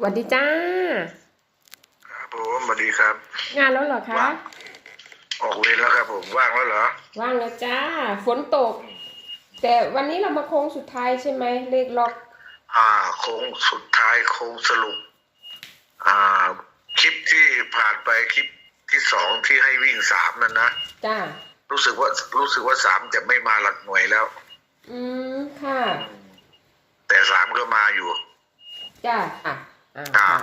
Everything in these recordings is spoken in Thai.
สวัสดีจ้า ครับผมสวัสดีครับ งานแล้วเหรอคะว่างออกเวรแล้วครับผม ว่างแล้วเหรอ ว่างแล้วจ้า ฝนตก แต่วันนี้เรามาโค้งสุดท้ายใช่ไหม เลขล็อก อ่า โค้งสุดท้ายโค้งสรุป อ่า คลิปที่ผ่านไปคลิปที่สองที่ให้วิ่งสามนั่นนะ จ้า รู้สึกว่ารู้สึกว่าสามจะไม่มาหลักหน่วยแล้ว อืม ค่ะ แต่สามก็มาอยู่ จ้า อะ อ่าอ่าค่ะ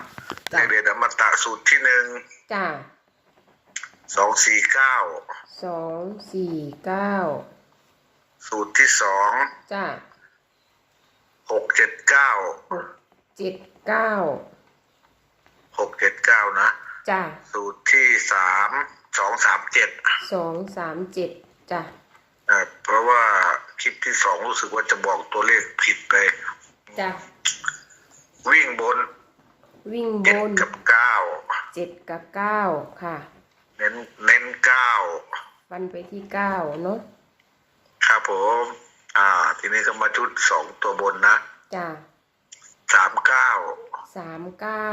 จ้าเด็กๆอมตะสูตรที่หนึ่งจ้าสองสี่เก้าสองสี่เก้าสูตรที่สองจ้าหกเจ็ดเก้าหกเจ็ดเก้าหกเจ็ดเก้านะจ้าสูตรที่สามสองสามเจ็ดสองสามเจ็ดจ้าอ่าเพราะว่าคลิปที่สองรู้สึกว่าจะบอกตัวเลขผิดไป จ้าวิ่งบน วิ่งบเจ็ดนกับเก้าเจ็ดกับเก้าค่ะ เน้นเน้นเก้าฟันไปที่เก้าเนาะครับผม อ่า ทีนี้ก็มาชุดสองตัวบนนะจ้าสามเก้าสามเก้า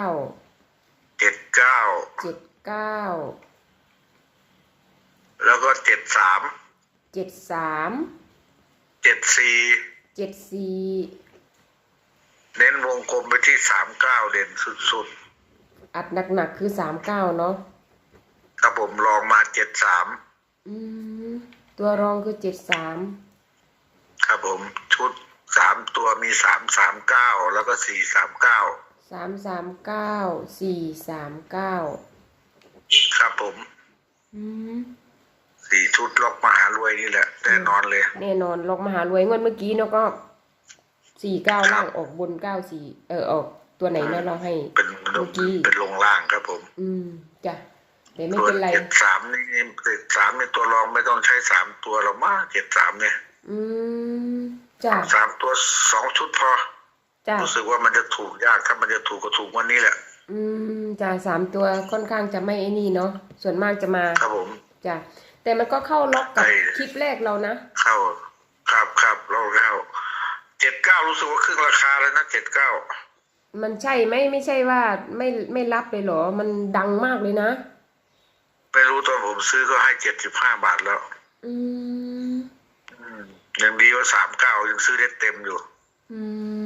เจ็ดเก้าเจ็ดเก้าแล้วก็เจ็ดสามเจ็ดสามเจ็ดสี่เจ็ดสี่ เน้นวงกลมไปที่สามเก้าเด่นสุดอัดหนักๆคือสามเก้าเนาะๆครับผมลองมาเจ็ดสามอืมตัวรองคือเจ็ดสามครับผมชุดสามตัวมีสามสามเก้าแล้วก็สี่สามเก้าสามสามเก้าสี่สามเก้าครับผมอืมสี่ชุดล็อกมหารวยนี่แหละแน่นอนเลย แน่นอนลอกมหารวยงวดเมื่อกี้เนาะก็ สี่เก้าล่างออกบนเก้าสี่เออออกตัวไหนเนาะเราให้เป็นเมื่อกี้เป็นลงล่างครับผม อืมจ้ะแต่ไม่ส่วเป็นนไรเจ็ดสามนี่เจ็ดสามนี่ตัวรองไม่ต้องใช้สามตัวหรอกมากเจ็ดสามเนี่ย อืมจ้ะสามตัวสองชุดพอจ้ะรู้สึกว่ามันจะถูกยากถ้ามันจะถูกก็ถูกวันนี้แหละ อืมจ้ะสามตัวค่อนข้างจะไม่ไอ้นี่เนาะส่วนมากจะมาครับผมจ้ะแต่มันก็เข้าล็อกกับไอ้คลิปแรกเรานะ เข้า ครับครับเราเข้า เจ็ดเก้ารู้สึกว่าครึ่งราคาแล้วนะเจ็ดเก้ามันใช่ไหมไม่ใช่ว่าไม่ไม่รับเลยเหรอ มันดังมากเลยนะ ไม่รู้ตอนผมซื้อก็ให้เจ็ดสิบห้าบาทแล้วอืมอืมยังดีว่าสามเก้ายังซื้อได้เต็มอยู่ อื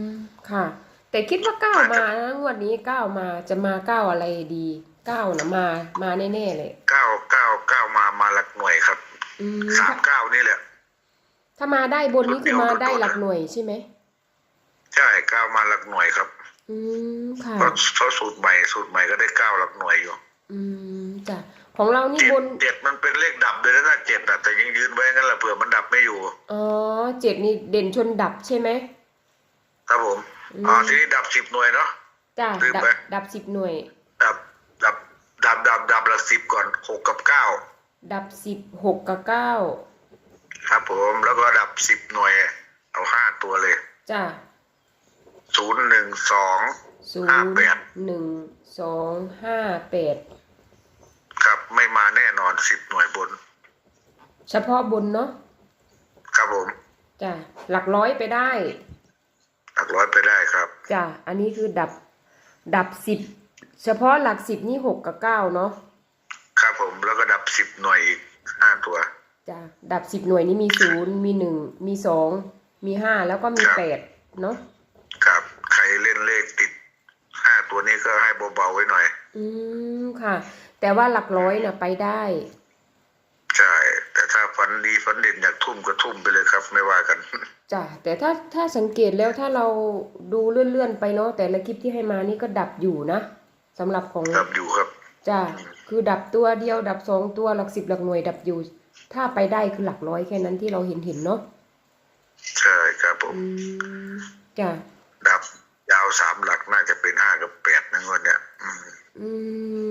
มค่ะ แต่คิดว่าเก้ามานะงวดนี้เก้ามาจะมาเก้าอะไรดีเก้านะมา มาแน่ๆเลยเก้าเก้าเก้ามามาหลักหน่วยครับอืมสามเก้านี่แหละ ถ้ามาได้บนนี้คือมาได้หลักหน่วยใช่ไหมใช่เก้ามาหลักหน่วยครับ อืมค่ะเพราะเพราะสูตรใหม่สูตรใหม่ก็ได้เก้าหลักหน่วยอยู่ อืมจ้ะของเรานี่เจ็ดบนเจ็ดมันเป็นเลขดับเลยนะเจ็ดอะแต่ยังยืนไว้งั้นแหละเผื่อมันดับไม่อยู่อ๋อเจ็ดนี่เด่นชนดับใช่ไหมครับผมอืมอ๋อทีนี้ดับสิบหน่วยเนาะจ้ะลืมดับไปดับสิบหน่วย ดับดับดับดับดับหลักสิบก่อนหกกับเก้าดับสิบหกกับเก้า ครับผมแล้วก็ดับสิบหน่วย เอาห้าตัวเลยจ้ะศูนย์หนึ่งสองศูนห้าย์แปดหนึ่งสองห้าแปดครับไม่มาแน่นอนสิบหน่วยบน เฉพาะบนเนาะครับผมจ้ะหลักร้อยไปได้หลักร้อยไปได้ครับจ้ะอันนี้คือดับดับสิบเฉพาะหลักสิบนี่หกกับเก้าเนาะ ครับผมแล้วก็ดับสิบหน่วยอีกห้าตัว จ้ะ ดับสิบหน่วยนี่มีศูนย์มีหนึ่งมีสองมีห้าแล้วก็มีครับแปดเนาะครับ ใครเล่นเลขติดห้าตัวนี้ก็ให้เบาๆไว้หน่อย อืมค่ะ แต่ว่าหลักร้อยน่ะไปได้ ใช่ แต่ถ้าฝันดีฝันเด่นอยากทุ่มก็ทุ่มไปเลยครับ ไม่ว่ากันจ้ะแต่ถ้าถ้าสังเกตแล้วถ้าเราดูเลื่อนๆไปเนาะแต่ละคลิปที่ให้มานี่ก็ดับอยู่นะสำหรับของดับอยู่ครับจ้ะคือดับตัวเดียวดับสองตัวหลักสิบหลักหน่วยดับอยู่ ถ้าไปได้คือหลักร้อยแค่นั้นที่เราเห็นเห็นเนาะใช่ครับผมอืมจ้ะดับยาวสามหลักน่าจะเป็นห้ากับแปดนะงวดเนี่ยอืมอื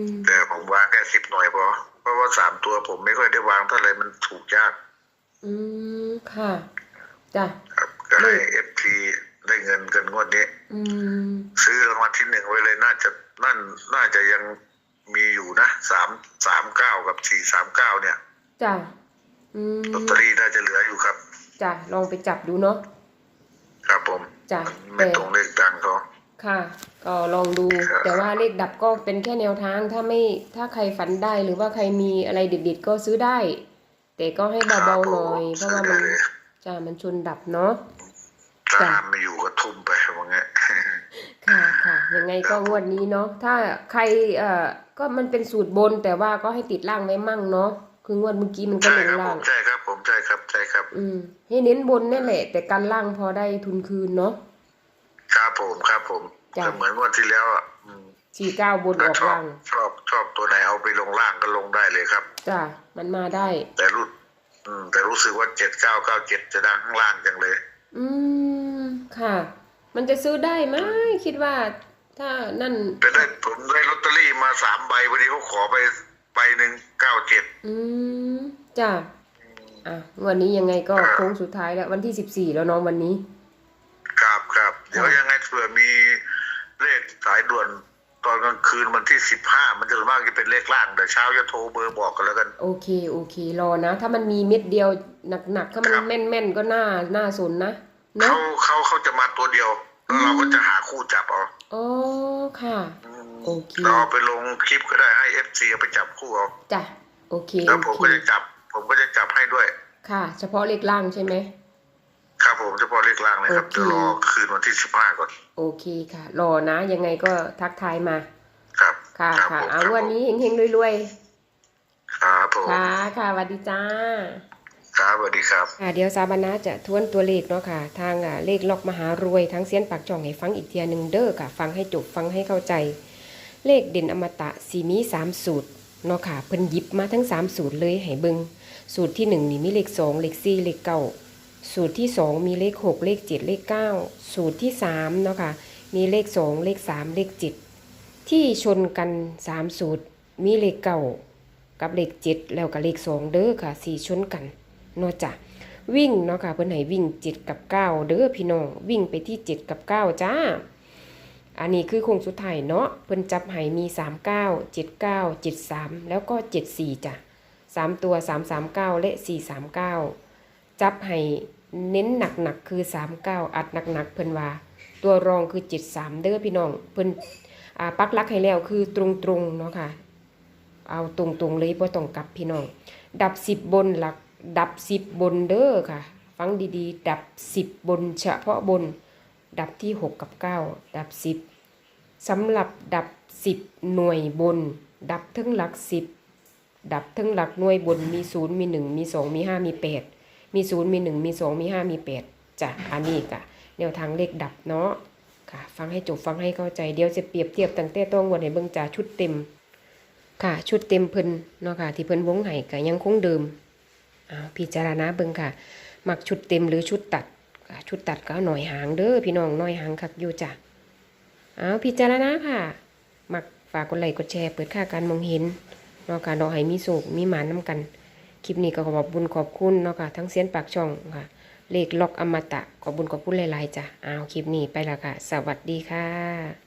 มแต่ผมวางแค่สิบหน่วยพอเพราะว่าสามตัวผมไม่ค่อยได้วางเท่าไหร่มันถูกยากอืมค่ะจ้ะครับก็ให้เลขเอฟทีได้เงินกันงวดนี้ อืมซื้อรางวัลที่หนึ่งไว้เลยน่าจะนั่นน่าจะยังมีอยู่นะสามสามเก้ากับสี่สามเก้าเนี่ย จ้ะอืมลอตเตอรี่น่าจะเหลืออยู่ครับจ้ะลองไปจับดูเนาะครับผมจ้ะมันไม่แต่ตรงเลขดังเขาค่ะ ก็ลองดูครับแต่ว่าเลขดับก็เป็นแค่แนวทางถ้าไม่ถ้าใครฝันได้หรือว่าใครมีอะไรเด็ดๆก็ซื้อได้ แต่ก็ให้เบาๆหน่อยเพราะว่ามันจะมันชนดับเนาะถ้าจ้ะห้ามไม่อยู่ก็ทุ่มไปว่างั้นค่ะค่ะยังไงก็งวดนี้เนาะถ้าใครเอ่อก็มันเป็นสูตรบนแต่ว่าก็ให้ติดล่างไว้มั่งเนาะ คืองวดเมื่อกี้มันก็ใช่ลงครับผล่างมใช่ครับผมใช่ครับใช่ครับ อืม ให้เน้นบนนั่นแหละ แต่การล่างพอได้ทุนคืนเนาะ ครับผมครับผมจ้ะ ก็เหมือนงวันที่แล้วอะอืมสี่เก้าบนอถ้าอกชอบล่างชอบชอบตัวไหนเอาไปลงล่างก็ลงได้เลยครับ จ้ะมันมาได้ แต่รู้อืม แต่รู้สึกว่าเจ็ดเก้าเก้าเจ็ดจะดังข้างล่างจังเลย อืมค่ะ มันจะซื้อได้ไหมคิดว่า ถ้านั่น แต่ได้ผมได้ลอตเตอรี่มาสามใบวันนี้เขาขอไป ใบหนึ่งเก้าเจ็ดอืมจ้ะอะงวันนี้ยังไงก็โค้งสุดท้ายแล้ววันที่สิบสี่แล้วน้องวันนี้ครับครับเดี๋ยวค่ะยังไงเผื่อมีเลขสายด่วนตอนกลางคืนวันที่สิบห้ามันจะส่วนมากจะเป็นเลขล่างเดี๋ยวเช้าจะโทรเบอร์บอกกันแล้วกัน โอเคโอเครอนะ ถ้ามันมีเม็ดเดียวหนักๆถ้ามันครับแม่นๆก็น่าน่าสนนะเนาะเขาเขาเขาจะมาตัวเดียวแล้วเราอืมก็จะหาคู่จับเอาอ๋อค่ะม โอเคเราเอาไปลงคลิปก็ได้ให้เอฟซีเอาไปจับคู่เอาจ้ะโอเคแล้วผโอมเคก็จะจับ ผมก็จะจับให้ด้วยค่ะ เฉพาะเลขล่างใช่ไหม ครับผมเฉพาะเลขล่างเลยครับโอเคเดี๋ยวรอคืนวันที่สิบห้าก่อนโอเคค่ะ รอนะ ยังไงก็ทักทายมา ครับค่ะรับค่ะผมเอาครับวันนี้เฮงๆรวยครับผมๆ ค่ะค่ะสวัสดีจ้า ครับสวัสดีครับ ค่ะเดี๋ยวสาบานาจะทวนตัวเลขเนาะค่ะ ทางอ่าเลขล็อกมหารวยทั้งเสียนปากจ่องให้ฟังอีกเทียหนึ่งเด้อค่ะ ฟังให้จบฟังให้เข้าใจ เลขเด่นอมตะสีมีสามสูตรเนาะค่ะเพิ่นยิบมาทั้งสามสูตรเลยให้เบิงสูตรที่หนึ่งนี่มีเลขสองเลขสี่เลขเก้าสูตรที่สองมีเลขหกเลขเจ็ดเลขเก้าสูตรที่สามเนาะค่ะมีเลขสองเลขสามเลขเจ็ดที่ชนกันสามสูตร มีเลขเก้ากับเลขเจ็ดแล้วกับเลขสองเด้อค่ะสี่ชนกันเนาะจ้ะวิ่งเนาะค่ะเพิ่นให้วิ่ง7กับ9เด้อพี่น้องวิ่งไปที่7กับ9จ้า อันนี้คือโครงสุดท้ายเนาะเพิ่นจับให้มี 39 79 73 แล้วก็ 74จ้ะ3 ตัว 339 และ 439 จับให้เน้นหนักๆคือ 39 อัดหนักๆเพิ่นว่า ตัวรองคือ 73 เด้อพี่น้องเพิ่นปักลักให้แล้วคือตรงๆเนาะค่ะ เอาตรงๆเลยบ่ต้องกลับพี่น้อง ดับ 10 บนหลักดับ 10 บนเด้อค่ะ ฟังดีๆ ดับ 10 บนเฉพาะบน ดับที่ 6 กับ 9 ดับ 10สำหรับดับ 10 หน่วยบน ดับทั้งหลัก 10 ดับทั้งหลักหน่วยบนมี 0 มี 1 มี 2 มี 5 มี 8 มี 0 มี 1 มี 2 มี 5 มี 8จ้ะอันนี้ค่ะแนวทางเลขดับเนาะค่ะ ฟังให้จบฟังให้เข้าใจเดี๋ยวจะเปรียบเทียบตั้งแต่ต้องวันให้เบิ่งจ่าชุดเต็ม ค่ะ ชุดเต็มเพิ่นเนาะค่ะ ที่เพิ่นวงไห้ก็ยังคงเดิมอ้าวพิจารณาเบิ่งค่ะ มักชุดเต็มหรือชุดตัด ชุดตัดก็หน่อยหางเด้อพี่น้องหน่อยหางคักอยู่จ้ะอ้าวพิจารณาค่ะ มักฝากกดไลค์กดแชร์เปิดค่าการมองเห็นเนาะค่ะดอกให้มีสุขมีหมานน้ำกัน คลิปนี้ก็ขอบบุญขอบคุณเนาะค่ะทั้งเสียนปากช่องค่ะ เลขล็อกอมตะขอบบุญขอบคุณหลายๆจ้ะอ้าวคลิปนี้ไปและค่ะ สวัสดีค่ะ